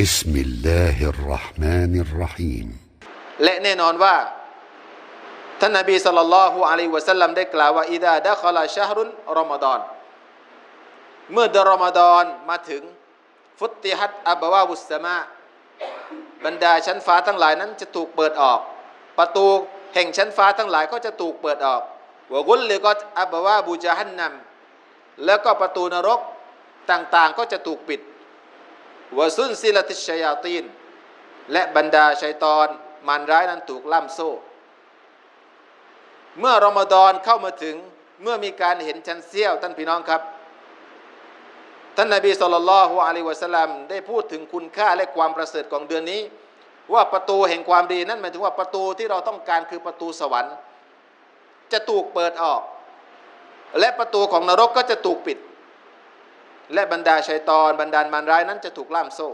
بسم الله الرحمن الرحيم และแน่นอนว่า ท่านนบีสัลลัลลอฮุอะลัยฮิวะสัลลัมได้กล่าวว่าอิดาดะคลาชะฮรุนรอมฎอน เมื่อเดือนรอมฎอนมาถึง ฟุตติฮัตอับบาวาบุสสมาบรรดาชั้นฟ้าทั้งหลายนั้นจะถูกเปิดออก ประตูแห่งชั้นฟ้าทั้งหลายก็จะถูกเปิดออกวะกุลลิกอตอับบาวาบูจาฮันนัมแล้วก็ประตูนรกต่างๆ ก็จะถูกปิด วะซุนซิลติชยาตีน และบรรดาชัยตอนมารร้ายนั้นถูกล่ำโซ่ เมื่อรอมฎอนเข้ามาถึงเมื่อมีการเห็นชันเสี้ยวท่านพี่น้องครับ ท่านนบีสุลต่านละฮ์อะลัยวะสัลลัมได้พูดถึงคุณค่าและความประเสริฐของเดือนนี้ ว่าประตูแห่งความดีนั่นหมายถึงว่าประตูที่เราต้องการคือประตูสวรรค์ จะถูกเปิดออก และประตูของนรกก็จะถูกปิด และบรรดาชัยตอนบรรดามารร้ายนั้นจะถูกล่ามโซ่